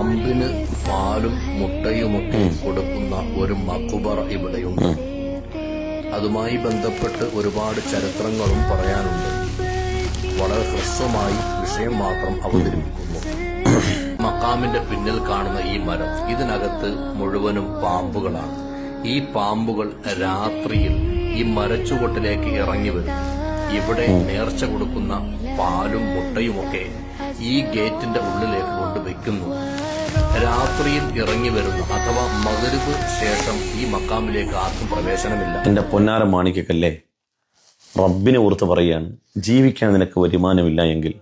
പാമ്പിന് പാലും മുട്ടയുമൊക്കെ കൊടുക്കുന്ന ഒരു മക്കുബറ ഇവിടെയുണ്ട്. അതുമായി ബന്ധപ്പെട്ട് ഒരുപാട് ചരിത്രങ്ങളും പറയാനുണ്ട്. വളരെ ഹ്രസ്വമായി വിഷയം മാത്രം അവതരിപ്പിക്കുന്നു. മക്കാമിന്റെ പിന്നിൽ കാണുന്ന ഈ മരം ഇതിനകത്ത് മുഴുവനും പാമ്പുകളാണ്. ഈ പാമ്പുകൾ രാത്രിയിൽ ഈ മരച്ചുകൊട്ടിലേക്ക് ഇറങ്ങി വരും. ഇവിടെ നേർച്ച കൊടുക്കുന്ന പാലും മുട്ടയുമൊക്കെ ഈ ഗേറ്റിന്റെ ഉള്ളിലേക്ക് കൊണ്ടുവയ്ക്കുന്നു രാത്രിയിൽ ഇറങ്ങി വരുന്ന. അഥവാ മകരുവ് ശേഷം ഈ മക്കാമിലേക്ക് ആർക്കും പ്രവേശനമില്ല. എന്റെ പൊന്നാര മാണിക്കല്ലേ റബ്ബിനെ ഓർത്ത് പറയാണ് ജീവിക്കാൻ നിനക്ക് വരുമാനമില്ല എങ്കിൽ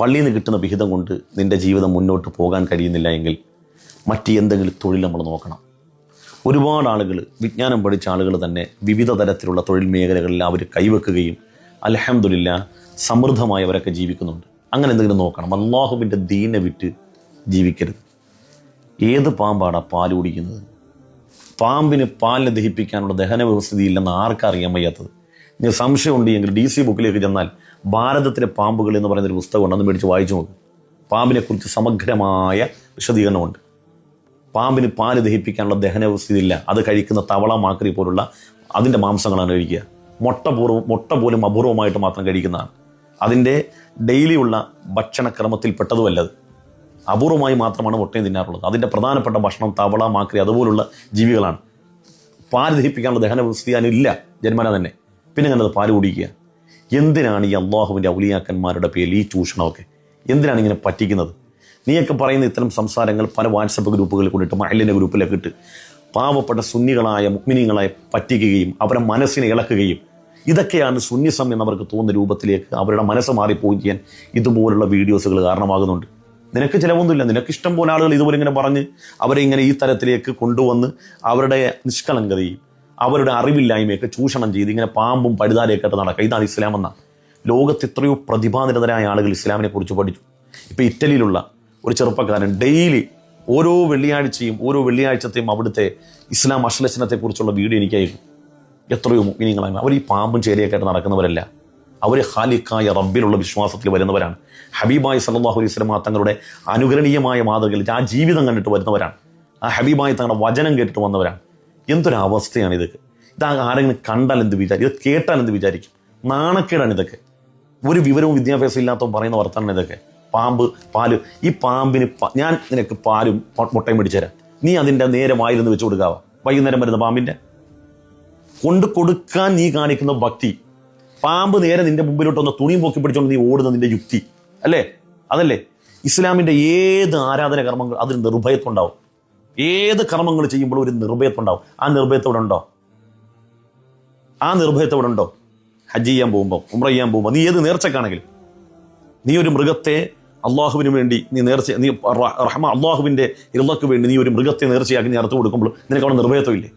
പള്ളിയിൽ നിന്ന് കിട്ടുന്ന വിഹിതം കൊണ്ട് നിന്റെ ജീവിതം മുന്നോട്ട് പോകാൻ കഴിയുന്നില്ല എങ്കിൽ മറ്റ് എന്തെങ്കിലും തൊഴിൽ നമ്മൾ നോക്കണം. ഒരുപാട് ആളുകൾ വിജ്ഞാനം പഠിച്ച ആളുകൾ തന്നെ വിവിധ തരത്തിലുള്ള തൊഴിൽ മേഖലകളിൽ അവർ കൈവെക്കുകയും അലഹമില്ല സമൃദ്ധമായി അവരൊക്കെ ജീവിക്കുന്നുണ്ട്. അങ്ങനെ എന്തെങ്കിലും നോക്കണം. അള്ളാഹുവിന്റെ ദീനെ വിറ്റ് ജീവിക്കരുത്. ഏത് പാമ്പാടാ പാൽ കുടിക്കുന്നത്? പാമ്പിന് പാലിനെ ദഹിപ്പിക്കാനുള്ള ദഹന വ്യവസ്ഥിതി ഇല്ലെന്ന് ആർക്കറിയാൻ വയ്യാത്തത്? ഇനി സംശയമുണ്ട് എങ്കിൽ ഡി സി ബുക്കിലേക്ക് ചെന്നാൽ ഭാരതത്തിലെ പാമ്പുകൾ എന്ന് പറയുന്ന ഒരു പുസ്തകമുണ്ട് അന്ന് മേടിച്ച് വായിച്ചു നോക്കും. പാമ്പിനെക്കുറിച്ച് സമഗ്രമായ വിശദീകരണമുണ്ട്. പാമ്പിന് പാൽ ദഹിപ്പിക്കാനുള്ള ദഹന വ്യവസ്ഥിതി അത് കഴിക്കുന്ന തവള മാക്രി പോലുള്ള അതിന്റെ മാംസങ്ങളാണ് കഴിക്കുക. മുട്ട പൂർവം മുട്ട പോലും അപൂർവമായിട്ട് മാത്രം കഴിക്കുന്നതാണ്. അതിന്റെ ഡെയിലിയുള്ള ഭക്ഷണക്രമത്തിൽ പെട്ടതുമല്ലത് അപൂർവമായി മാത്രമാണ് മുട്ടയും തിന്നാറുള്ളത്. അതിന്റെ പ്രധാനപ്പെട്ട ഭക്ഷണം തവള മാക്രി അതുപോലുള്ള ജീവികളാണ്. പാൽ ദഹിപ്പിക്കാനുള്ള ദഹന വ്യവസ്ഥ അതിനില്ല ജന്മന തന്നെ. പിന്നെ ഞാനത് പാൽ കുടിക്കുക. എന്തിനാണ് ഈ അള്ളാഹുവിന്റെ ഔലിയാക്കന്മാരുടെ പേരിൽ ഈ ചൂഷണമൊക്കെ? എന്തിനാണ് ഇങ്ങനെ പറ്റിക്കുന്നത്? നീയൊക്കെ പറയുന്ന ഇത്തരം സംസാരങ്ങൾ പല വാട്സപ്പ് ഗ്രൂപ്പുകളിൽ കൊണ്ടിട്ട് മഹലിന്റെ ഗ്രൂപ്പിലൊക്കെ ഇട്ട് പാവപ്പെട്ട സുന്നികളായ മുക്മിനികളായ പറ്റിക്കുകയും അവരുടെ മനസ്സിനെ ഇളക്കുകയും ഇതൊക്കെയാണ് സുന്നിസം എന്നവർക്ക് തോന്നുന്ന രൂപത്തിലേക്ക് അവരുടെ മനസ്സ് മാറിപ്പോവുകയും ചെയ്യാൻ ഇതുപോലുള്ള വീഡിയോസുകൾ കാരണമാകുന്നുണ്ട്. നിനക്ക് ചിലവൊന്നുമില്ല. നിനക്ക് ഇഷ്ടം പോലെ ആളുകൾ ഇതുപോലെ ഇങ്ങനെ പറഞ്ഞ് അവരെ ഇങ്ങനെ ഈ തരത്തിലേക്ക് കൊണ്ടുവന്ന് അവരുടെ നിഷ്കളങ്കതയും അവരുടെ അറിവില്ലായ്മയൊക്കെ ചൂഷണം ചെയ്ത് ഇങ്ങനെ പാമ്പും പഴുതാലയൊക്കെ ആയിട്ട് നടക്കുക. ഇതാണ് ഇസ്ലാം എന്ന ലോകത്ത് എത്രയോ പ്രതിഭാനിരതരായ ആളുകൾ ഇസ്ലാമിനെ കുറിച്ച് പഠിച്ചു. ഇപ്പൊ ഇറ്റലിയിലുള്ള ഒരു ചെറുപ്പക്കാരൻ ഡെയിലി ഓരോ വെള്ളിയാഴ്ചയും ഓരോ വെള്ളിയാഴ്ചത്തെയും അവിടുത്തെ ഇസ്ലാം അശ്ലഷണത്തെ കുറിച്ചുള്ള വീഡിയോ എനിക്കായിരുന്നു എത്രയോ മുഗ്നീങ്ങളാണ്. അവർ ഈ പാമ്പും ചേരിയൊക്കെ ആയിട്ട് നടക്കുന്നവരല്ല. അവർ ഹാലിക്കായ റബ്ബിലുള്ള വിശ്വാസത്തിൽ വരുന്നവരാണ്. ഹബീബായി സല്ലാഹു അലൈഹി സ്വലമ തങ്ങളുടെ അനുകരണീയമായ മാതൃകയിൽ ആ ജീവിതം കണ്ടിട്ട് വരുന്നവരാണ്. ആ ഹബീബായി തങ്ങളുടെ വചനം കേട്ടിട്ട് വന്നവരാണ്. എന്തൊരു അവസ്ഥയാണ് ഇതൊക്കെ. ഇത് ആരെങ്കിലും കണ്ടാൽ എന്ത് വിചാരിക്കും? ഇത് കേട്ടാൽ എന്ത് വിചാരിക്കും? നാണക്കേടാണ് ഇതൊക്കെ. ഒരു വിവരവും വിദ്യാഭ്യാസം ഇല്ലാത്തവൻ പറയുന്ന വർത്തമാണ് ഇതൊക്കെ. പാമ്പ് പാൽ. ഈ പാമ്പിന് ഞാൻ നിനക്ക് പാലും മുട്ടയും മേടിച്ചുതരാം നീ അതിന്റെ നേരെ വായിലൊന്ന് വെച്ച് കൊടുക്കാവ? വൈകുന്നേരം വരുന്ന പാമ്പിന്റെ? കൊണ്ട് കൊടുക്കാൻ നീ കാണിക്കുന്ന ഭക്തി പാമ്പ് നേരെ നിന്റെ മുമ്പിലോട്ട് ഒന്ന് തുണിയും പൊക്കി പിടിച്ചോണ്ട് നീ ഓടുന്ന നിന്റെ യുക്തി. അല്ലേ? അതല്ലേ? ഇസ്ലാമിന്റെ ഏത് ആരാധന കർമ്മങ്ങൾ അതിന് നിർഭയത്വം ഉണ്ടാവും ഏത് കർമ്മങ്ങൾ ചെയ്യുമ്പോൾ ഒരു നിർഭയത്വം ഉണ്ടാവും ആ നിർഭയത്വം ഇവിടെ ഉണ്ടോ? ആ നിർഭയത്വം ഇവിടെ ഉണ്ടോ? ഹജ്ജ് ചെയ്യാൻ പോകുമ്പോൾ ഉമ്ര ചെയ്യാൻ പോകുമ്പോൾ നീ ഏത് നേർച്ചക്കാണെങ്കിലും. നീ ഒരു മൃഗത്തെ അള്ളാഹുവിന് വേണ്ടി നീ നേർച്ച നീ റഹ്മ അള്ളാഹുവിന്റെ ഇറക്ക് വേണ്ടി നീ ഒരു മൃഗത്തെ നേർച്ചയാക്കി നീ അറുത്ത് കൊടുക്കുമ്പോൾ നിനക്ക് അവിടെ നിർഭയത്വം ഇല്ലേ?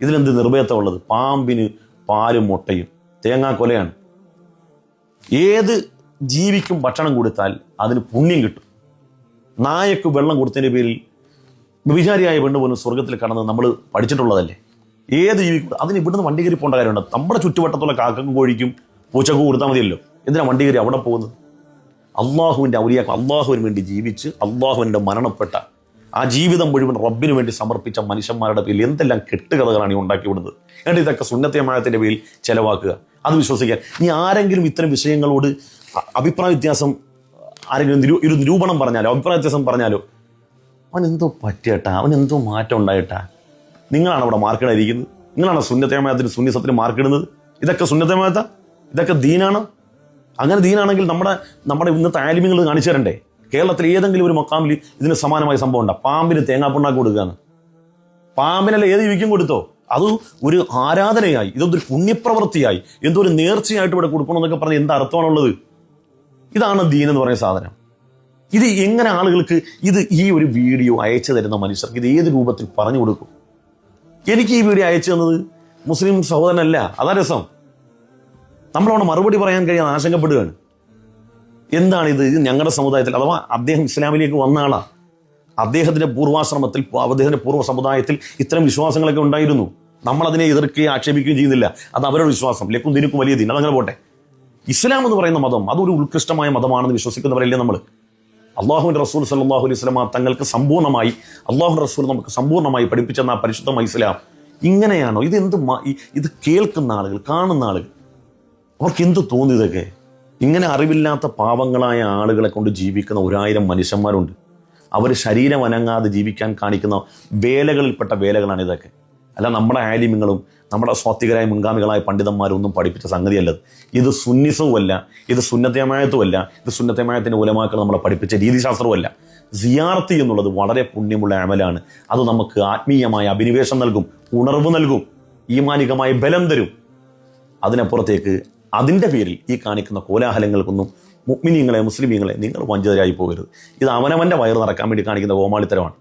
ഇതിലെന്ത് നിർഭയത്വം ഉള്ളത്? പാമ്പിന് പാലും മുട്ടയും തേങ്ങാക്കൊലയാണ്. ഏത് ജീവിക്കും ഭക്ഷണം കൊടുത്താൽ അതിന് പുണ്യം കിട്ടും. നായക്ക് വെള്ളം കൊടുത്തതിന്റെ പേരിൽ വിചാരിയായ പെണ്ണ് പോലും സ്വർഗത്തിൽ കടന്ന് നമ്മൾ പഠിച്ചിട്ടുള്ളതല്ലേ? ഏത് ജീവിക്കും അതിന് ഇവിടുന്ന് വണ്ടി കയറി പോകേണ്ട കാര്യമുണ്ട്. നമ്മുടെ ചുറ്റുവട്ടത്തുള്ള കാക്കക്കും കോഴിക്കും പൂച്ചക്കും കൊടുത്താൽ മതിയല്ലോ എന്തിനാ വണ്ടി കയറി അവിടെ പോകുന്നത്? അള്ളാഹുവിന്റെ ഔലിയാക്കൾ അള്ളാഹുവിന് വേണ്ടി ജീവിച്ച് അള്ളാഹുവിന്റെ മരണപ്പെട്ട ആ ജീവിതം മുഴുവൻ റബ്ബിന് വേണ്ടി സമർപ്പിച്ച മനുഷ്യന്മാരുടെ പേരിൽ എന്തെല്ലാം കെട്ടുകഥകളാണ് ഈ ഉണ്ടാക്കി വിടുന്നത് എന്നിട്ട് ഇതൊക്കെ സുന്നത്തയമായത്തിന്റെ പേരിൽ ചെലവാക്കുക. അത് വിശ്വസിക്കാൻ. ഇനി ആരെങ്കിലും ഇത്തരം വിഷയങ്ങളോട് അഭിപ്രായ വ്യത്യാസം ആരെങ്കിലും ഒരു നിരൂപണം പറഞ്ഞാലോ അഭിപ്രായ വ്യത്യാസം പറഞ്ഞാലോ അവൻ എന്തോ പറ്റിയട്ടാ അവൻ എന്തോ മാറ്റം ഉണ്ടായിട്ടാ. നിങ്ങളാണ് അവിടെ മാർക്കിടായിരിക്കുന്നത് നിങ്ങളാണ് സുന്നത്തേമയത്തിന് സുന്നിസത്തിന് മാർക്കിടുന്നത് ഇതൊക്കെ സുന്നത്തയമായത്ത ഇതൊക്കെ ദീനാണ്? അങ്ങനെ ദീനാണെങ്കിൽ നമ്മുടെ നമ്മുടെ ഇന്നത്തെ ആലിമ്യങ്ങൾ കാണിച്ചു തരണ്ടേ? കേരളത്തിൽ ഏതെങ്കിലും ഒരു മക്കാമിൽ ഇതിന് സമാനമായ സംഭവം ഉണ്ടോ? പാമ്പിന് തേങ്ങാപ്പുണ്ടാക്കി കൊടുക്കുകയാണ് പാമ്പിനല്ല ഏത് ജീവിക്കും കൊടുത്തോ? അത് ഒരു ആരാധനയായി ഇതൊരു പുണ്യപ്രവൃത്തിയായി എന്തോ ഒരു നേർച്ചയായിട്ട് ഇവിടെ കൊടുക്കണം എന്നൊക്കെ പറഞ്ഞ് എന്താ അർത്ഥമാണുള്ളത്? ഇതാണ് ദീൻ എന്ന് പറയുന്ന സാധനം. ഇത് എങ്ങനെ ആളുകൾക്ക് ഇത് ഈ ഒരു വീഡിയോ അയച്ചു തരുന്ന മനുഷ്യർക്ക് ഇത് ഏത് രൂപത്തിൽ പറഞ്ഞു കൊടുക്കും? എനിക്ക് ഈ വീഡിയോ അയച്ചു തന്നത് മുസ്ലിം സഹോദരനല്ല അതാ രസം. നമ്മളവിടെ മറുപടി പറയാൻ കഴിയാൻ ആശങ്കപ്പെടുകയാണ്. എന്താണ് ഇത് ഞങ്ങളുടെ സമുദായത്തിൽ അഥവാ അദ്ദേഹം ഇസ്ലാമിലേക്ക് വന്ന ആളാ. അദ്ദേഹത്തിന്റെ പൂർവാശ്രമത്തിൽ അദ്ദേഹത്തിന്റെ പൂർവ സമുദായത്തിൽ ഇത്തരം വിശ്വാസങ്ങളൊക്കെ ഉണ്ടായിരുന്നു. നമ്മളതിനെ എതിർക്കുകയും ആക്ഷേപിക്കുകയും ചെയ്യുന്നില്ല. അത് അവരുടെ വിശ്വാസം. ലക്കും ദിനുക്കും വലിയ ദിനം അതങ്ങനെ പോട്ടെ. ഇസ്ലാം എന്ന് പറയുന്ന മതം അതൊരു ഉത്കൃഷ്ടമായ മതമാണെന്ന് വിശ്വസിക്കുന്നവരല്ലേ നമ്മൾ അള്ളാഹുവിന്റെ റസൂൽ സല്ലാഹു അലൈഹി സ്വലാം തങ്ങൾക്ക് സമ്പൂർണമായി അള്ളാഹു റസൂൽ നമുക്ക് സമ്പൂർണമായി പഠിപ്പിച്ചെന്ന പരിശുദ്ധമായ ഇസ്ലാം. ഇങ്ങനെയാണോ? ഇത് എന്ത് ഇത് കേൾക്കുന്ന ആളുകൾ കാണുന്ന ആളുകൾ. അവർക്ക് എന്ത് തോന്നി ഇതൊക്കെ? ഇങ്ങനെ അറിവില്ലാത്ത പാവങ്ങളായ ആളുകളെ കൊണ്ട് ജീവിക്കുന്ന ഒരായിരം മനുഷ്യന്മാരുണ്ട്. അവർ ശരീരം അനങ്ങാതെ ജീവിക്കാൻ കാണിക്കുന്ന വേലകളിൽപ്പെട്ട വേലകളാണ് ഇതൊക്കെ. അല്ല നമ്മുടെ ആലിമ്യങ്ങളും നമ്മുടെ സ്വാത്വികരായ മുൻഗാമികളായ പണ്ഡിതന്മാരും ഒന്നും പഠിപ്പിച്ച സംഗതിയല്ലത് ഇത്. സുന്നിസവുമല്ല ഇത് സുന്നത്തമായത്തുമല്ല ഇത് സുന്നത്തമായത്തിന്റെ ഉലമാക്കൾ നമ്മളെ പഠിപ്പിച്ച രീതിശാസ്ത്രവുമല്ല. സിയാർത്തി എന്നുള്ളത് വളരെ പുണ്യമുള്ള അമലാണ്. അത് നമുക്ക് ആത്മീയമായ അഭിനിവേശം നൽകും ഉണർവ് നൽകും ഈമാനികമായ ബലം തരും. അതിനപ്പുറത്തേക്ക് അതിന്റെ പേരിൽ ഈ കാണിക്കുന്ന കോലാഹലങ്ങൾക്കൊന്നും മുഗ്മിനീങ്ങളെ മുസ്ലിമീങ്ങളെ നിങ്ങൾ വഞ്ചിതരായി പോകരുത്. ഇത് അവനവന്റെ വയറ് നടക്കാൻ വേണ്ടി കാണിക്കുന്ന കോമാളിത്തരമാണ്